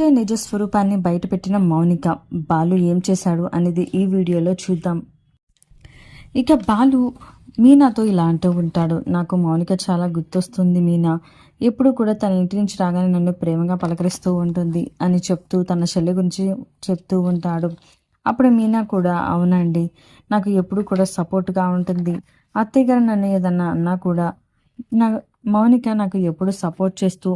సంజయ్ నిజ స్వరూపాన్ని బయటపెట్టిన మౌనిక బాలు ఏం చేశాడు అనేది ఈ వీడియోలో చూద్దాం. ఇక బాలు మీనాతో ఇలా అంటూ ఉంటాడు నాకు మౌనిక చాలా గుర్తొస్తుంది మీనా. ఎప్పుడు కూడా తన ఇంటి నుంచి రాగానే నన్ను ప్రేమగా పలకరిస్తూ ఉంటుంది అని చెప్తూ తన చెల్లి గురించి చెప్తూ ఉంటాడు. అప్పుడు మీనా కూడా అవునండి నాకు ఎప్పుడు కూడా సపోర్ట్గా ఉంటుంది. అత్తయ్య గారు నన్ను ఏదన్నా అన్నా కూడా నా మౌనిక నాకు ఎప్పుడు సపోర్ట్ చేస్తూ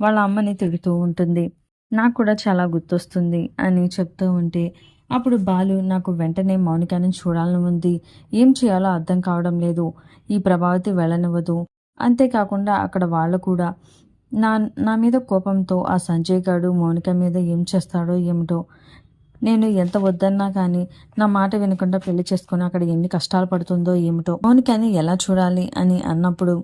వాళ్ళ అమ్మని తిడుతూ ఉంటుంది. నాకు కూడా చాలా గుర్తొస్తుంది అని చెప్తూ ఉంటే అప్పుడు బాలు నాకు వెంటనే మౌనికని చూడాలని ఉంది ఏం చేయాలో అర్థం కావడం లేదు. ఈ ప్రభావతి వెళ్ళనివ్వదు. అంతేకాకుండా అక్కడ వాళ్ళు కూడా నా నా మీద కోపంతో ఆ సంజయ్ గారు మౌనిక మీద ఏం చేస్తాడో ఏమిటో నేను ఎంత వద్దన్నా కానీ నా మాట వినకుండా పెళ్ళి చేసుకుని అక్కడ ఎన్ని కష్టాలు పడుతుందో ఏమిటో మౌనికని ఎలా చూడాలి అని అన్నప్పుడు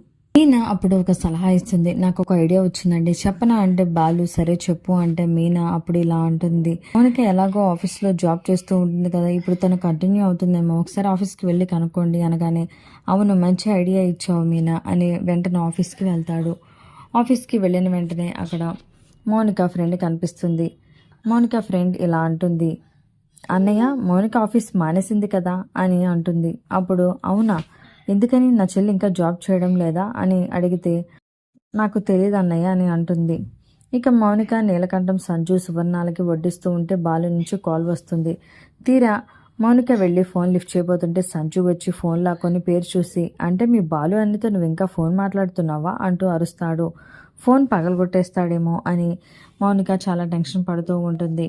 మీనా అప్పుడు ఒక సలహా ఇస్తుంది. నాకు ఒక ఐడియా వచ్చిందండి. చెప్పనా అంటే బాలు సరే చెప్పు అంటే మీనా అప్పుడు ఇలా అంటుంది. మనకి ఎలాగో ఆఫీస్లో జాబ్ చేస్తూ ఉంటుంది కదా ఇప్పుడు తను కంటిన్యూ అవుతుందేమో ఒకసారి ఆఫీస్కి వెళ్ళి కనుక్కోండి అనగానే అవును మంచి ఐడియా ఇచ్చావు మీనా అని వెంటనే ఆఫీస్కి వెళ్తాడు. ఆఫీస్కి వెళ్ళిన వెంటనే అక్కడ మౌనిక ఫ్రెండ్ కనిపిస్తుంది. మౌనిక ఫ్రెండ్ ఇలా అంటుంది. అన్నయ్య మౌనిక ఆఫీస్ మానేసింది కదా అని అంటుంది. అప్పుడు అవునా? ఎందుకని నా చెల్లి ఇంకా జాబ్ చేయడం లేదా అని అడిగితే నాకు తెలియదు అన్నయ్య అని అంటుంది. ఇక మౌనిక నీలకంఠం సంజు సువర్ణాలకి వడ్డిస్తూ ఉంటే బాలు నుంచి కాల్ వస్తుంది. తీరా మౌనిక వెళ్ళి ఫోన్ లిఫ్ట్ చేయబోతుంటే సంజు వచ్చి ఫోన్ లాక్కొని పేరు చూసి అంటే మీ బాలు అన్నితో నువ్వు ఇంకా ఫోన్ మాట్లాడుతున్నావా? అంటూ అరుస్తాడు. ఫోన్ పగలగొట్టేస్తాడేమో అని మౌనిక చాలా టెన్షన్ పడుతూ ఉంటుంది.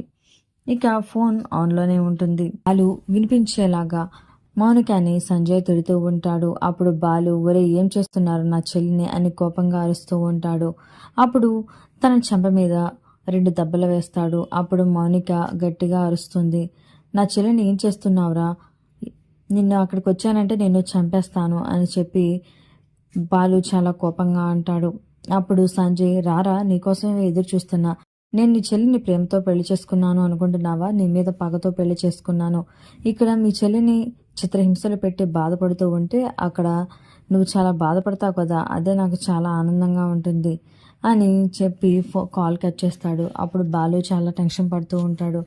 ఇక ఫోన్ ఆన్లోనే ఉంటుంది. బాలు వినిపించేలాగా మౌనికని సంజయ్ తిడుతూ ఉంటాడు. అప్పుడు బాలు ఒరే ఏం చేస్తున్నారు నా చెల్లిని? అని కోపంగా అరుస్తూ ఉంటాడు. అప్పుడు తన చెంప మీద రెండు దెబ్బలు వేస్తాడు. అప్పుడు మౌనిక గట్టిగా అరుస్తుంది. నా చెల్లిని ఏం చేస్తున్నావురా? నిన్ను అక్కడికి వచ్చానంటే నేను చంపేస్తాను అని చెప్పి బాలు చాలా కోపంగా అంటాడు. అప్పుడు సంజయ్ రారా నీకోసమే ఎదురు చూస్తున్నా. నేను నీ చెల్లిని ప్రేమతో పెళ్ళి చేసుకున్నాను అనుకుంటున్నావా? నీ మీద పగతో పెళ్ళి చేసుకున్నాను. ఇక్కడ మీ చెల్లిని చిత్రహింసలు పెట్టి బాధపడుతూ ఉంటే అక్కడ నువ్వు చాలా బాధపడతావు కదా? అదే నాకు చాలా ఆనందంగా ఉంటుంది అని చెప్పి ఫో కాల్ కట్ చేస్తాడు. అప్పుడు బాలు చాలా టెన్షన్ పడుతూ ఉంటాడు.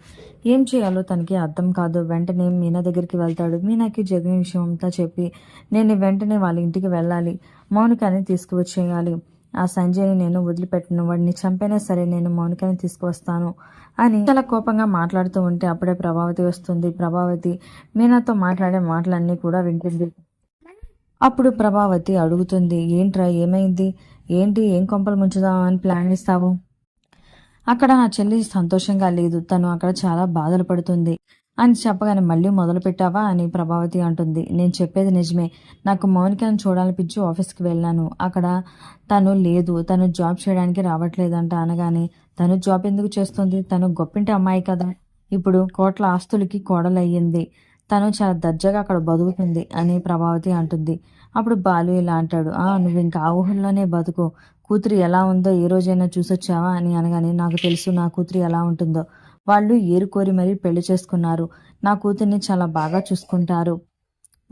ఏం చేయాలో తనకి అర్థం కాదు. వెంటనే మీనా దగ్గరికి వెళ్తాడు. మీనాకి జరిగిన విషయం అంతా చెప్పి నేను వెంటనే వాళ్ళ ఇంటికి వెళ్ళాలి. మౌనికాన్ని తీసుకువచ్చేయాలి. ఆ సంజయ్ని నేను వదిలిపెట్టను వాడిని చంపైనా సరే నేను మౌనికని తీసుకువస్తాను అని చాలా కోపంగా మాట్లాడుతూ ఉంటే అప్పుడే ప్రభావతి వస్తుంది. ప్రభావతి మీనాతో మాట్లాడే మాటలన్నీ కూడా వింటుంది. అప్పుడు ప్రభావతి అడుగుతుంది ఏంట్రా ఏమైంది? ఏంటి? ఏం కొంపలు ముంచుదామని ప్లాన్ ఇస్తావు అక్కడ నా చెల్లి సంతోషంగా లేదు. తను అక్కడ చాలా బాధలు పడుతుంది. అని చెప్పగానే మళ్ళీ మొదలు పెట్టావా అని ప్రభావతి అంటుంది. నేను చెప్పేది నిజమే. నాకు మౌనికను చూడాలనిపించి ఆఫీస్కి వెళ్ళాను. అక్కడ తను లేదు. తను జాబ్ చేయడానికి రావట్లేదంట అనగానే తను జాబ్ ఎందుకు చేస్తుంది? తను గొప్పింటి అమ్మాయి కదా. ఇప్పుడు కోట్ల ఆస్తులకి కోడలయ్యింది. తను చాలా దర్జాగా అక్కడ బతుకుతుంది అని ప్రభావతి అంటుంది. అప్పుడు బాలు ఇలా అంటాడు ఆ నువ్వు ఇంకా ఆ ఊహల్లోనే బతుకు. కూతురు ఎలా ఉందో ఏ రోజైనా చూసొచ్చావా? అని అనగానే నాకు తెలుసు నా కూతురు ఎలా ఉంటుందో. వాళ్ళు ఏరుకోరి మరీ పెళ్ళి చేసుకున్నారు. నా కూతుర్ని చాలా బాగా చూసుకుంటారు.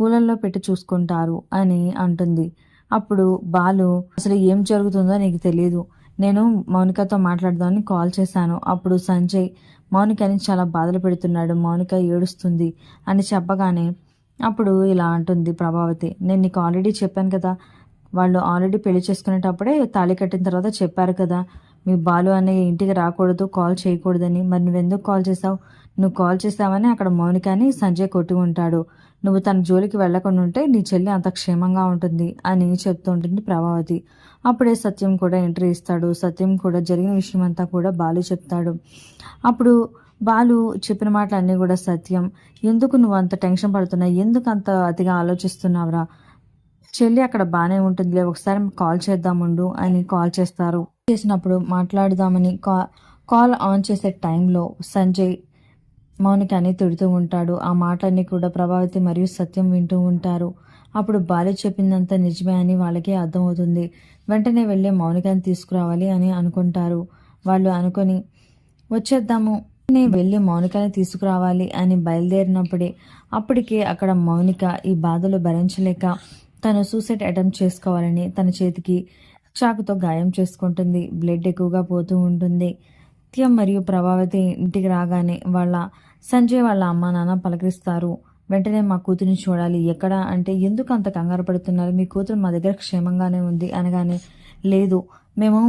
పూలల్లో పెట్టి చూసుకుంటారు అని అంటుంది. అప్పుడు బాలు అసలు ఏం జరుగుతుందో నీకు తెలియదు నేను మౌనికతో మాట్లాడదామని కాల్ చేశాను. అప్పుడు సంజయ్ మౌనికని చాలా బాధలు పెడుతున్నాడు. మౌనిక ఏడుస్తుంది అని చెప్పగానే అప్పుడు ఇలా అంటుంది ప్రభావతి. నేను నీకు ఆల్రెడీ చెప్పాను కదా. వాళ్ళు ఆల్రెడీ పెళ్ళి చేసుకునేటప్పుడే తాళి కట్టిన తర్వాత చెప్పారు కదా. మీ బాలు అనే ఇంటికి రాకూడదు కాల్ చేయకూడదని. మరి నువ్వెందుకు కాల్ చేసావు నువ్వు కాల్ చేసావని అక్కడ మౌనికని సంజయ్ కొట్టి ఉంటాడు నువ్వు తన జోలికి వెళ్ళకుండా ఉంటే నీ చెల్లి అంత క్షేమంగా ఉంటుంది అని చెప్తూ ఉంటుంది ప్రభావతి. అప్పుడే సత్యం కూడా ఎంట్రీ ఇస్తాడు. సత్యం కూడా జరిగిన విషయం అంతా కూడా బాలు చెప్తాడు. అప్పుడు బాలు చెప్పిన మాటలన్నీ కూడా సత్యం. ఎందుకు నువ్వు అంత టెన్షన్ పడుతున్నావు ఎందుకు అంత అతిగా ఆలోచిస్తున్నావురా? చెల్లి అక్కడ బాగానే ఉంటుందిలే. ఒకసారి కాల్ చేద్దాముండు అని కాల్ చేస్తారు. చేసినప్పుడు మాట్లాడదామని కా కాల్ ఆన్ చేసే టైంలో సంజయ్ మౌనికని తిడుతూ ఉంటాడు. ఆ మాటలన్నీ కూడా ప్రభావతి మరియు సత్యం వింటూ ఉంటారు. అప్పుడు బాలు చెప్పిందంతా నిజమే అని వాళ్ళకి అర్థమవుతుంది. వెంటనే వెళ్ళి మౌనికని తీసుకురావాలి అని అనుకుంటారు. వాళ్ళు అనుకొని వచ్చేద్దాము. నేను వెళ్ళి మౌనికని తీసుకురావాలి అని బయలుదేరినప్పుడే అప్పటికే అక్కడ మౌనిక ఈ బాధలు భరించలేక తను సూసైడ్ అటెంప్ట్ చేసుకోవాలని తన చేతికి చాకుతో గాయం చేసుకుంటుంది. బ్లడ్ ఎక్కువగా పోతూ ఉంటుంది. సత్యం మరియు ప్రభావతి ఇంటికి రాగానే వాళ్ళ సంజయ్ వాళ్ళ అమ్మ నాన్న పలకరిస్తారు. వెంటనే మా కూతురిని చూడాలి. ఎక్కడ అంటే ఎందుకు అంత కంగారు పడుతున్నారు? మీ కూతురు మా దగ్గర క్షేమంగానే ఉంది అనగానే లేదు మేము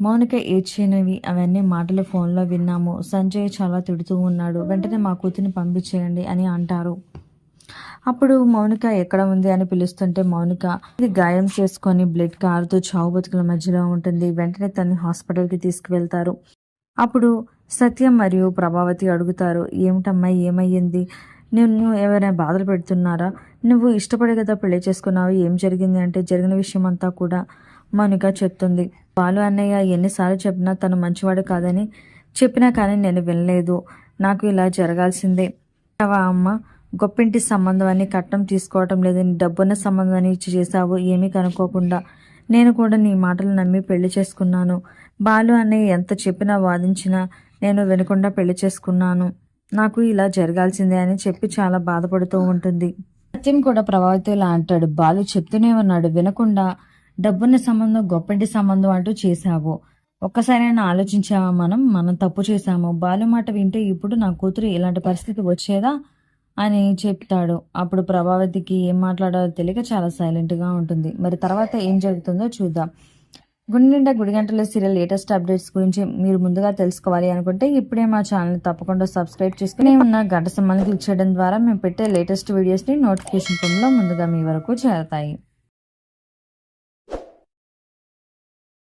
మౌనిక ఏడ్చినవి అవన్నీ మాటలు ఫోన్లో విన్నాము. సంజయ్ చాలా తిడుతూ ఉన్నాడు. వెంటనే మా కూతురిని పంపించేయండి అని అంటారు. అప్పుడు మౌనిక ఎక్కడ ఉంది అని పిలుస్తుంటే మౌనిక ఇది గాయం చేసుకొని బ్లడ్ కారుతూ చావు బతుకుల మధ్యలో ఉంటుంది. వెంటనే తను హాస్పిటల్కి తీసుకువెళ్తారు. అప్పుడు సత్యం మరియు ప్రభావతి అడుగుతారు ఏమిటమ్మా ఏమయ్యింది? నిన్ను ఎవరైనా బాధలు పెడుతున్నారా? నువ్వు ఇష్టపడే కదా పెళ్ళి చేసుకున్నావు ఏం జరిగింది? అంటే జరిగిన విషయం అంతా కూడా మౌనిక చెప్తుంది. బాలు అన్నయ్య ఎన్నిసార్లు చెప్పినా తను మంచివాడు కాదని చెప్పినా కానీ నేను వినలేదు. నాకు ఇలా జరగాల్సిందే. అమ్మ గొప్పింటి సంబంధం అని కట్నం తీసుకోవటం లేదని డబ్బున్న సంబంధం అని ఇచ్చి చేశావు ఏమీ కనుక్కోకుండా. నేను కూడా నీ మాటలు నమ్మి పెళ్ళి చేసుకున్నాను. బాలు అని ఎంత చెప్పినా వాదించినా నేను వినకుండా పెళ్ళి చేసుకున్నాను. నాకు ఇలా జరగాల్సిందే అని చెప్పి చాలా బాధపడుతూ ఉంటుంది. సత్యం కూడా ప్రభావితులా అంటాడు. బాలు చెప్తూనే ఉన్నాడు వినకుండా డబ్బున్న సంబంధం గొప్పంటి సంబంధం అంటూ చేశావు. ఒక్కసారైనా ఆలోచించావా మనం? మనం తప్పు చేశాము. బాలు మాట వింటే ఇప్పుడు నా కూతురు ఇలాంటి పరిస్థితి వచ్చేదా? అని చెప్తాడు. అప్పుడు ప్రభావతికి ఏం మాట్లాడాలో తెలియక చాలా సైలెంట్గా ఉంటుంది. మరి తర్వాత ఏం జరుగుతుందో చూద్దాం. గుండె నిండా గుడి గంటలో సీరియల్ లేటెస్ట్ అప్డేట్స్ గురించి మీరు ముందుగా తెలుసుకోవాలి అనుకుంటే ఇప్పుడే మా ఛానల్ తప్పకుండా సబ్స్క్రైబ్ చేసుకుని ఉన్న గంట సమ్మాన్ని క్లిక్ చేయడం ద్వారా మేము పెట్టే లేటెస్ట్ వీడియోస్ని నోటిఫికేషన్ ఫోన్లో ముందుగా మీ వరకు చేరతాయి.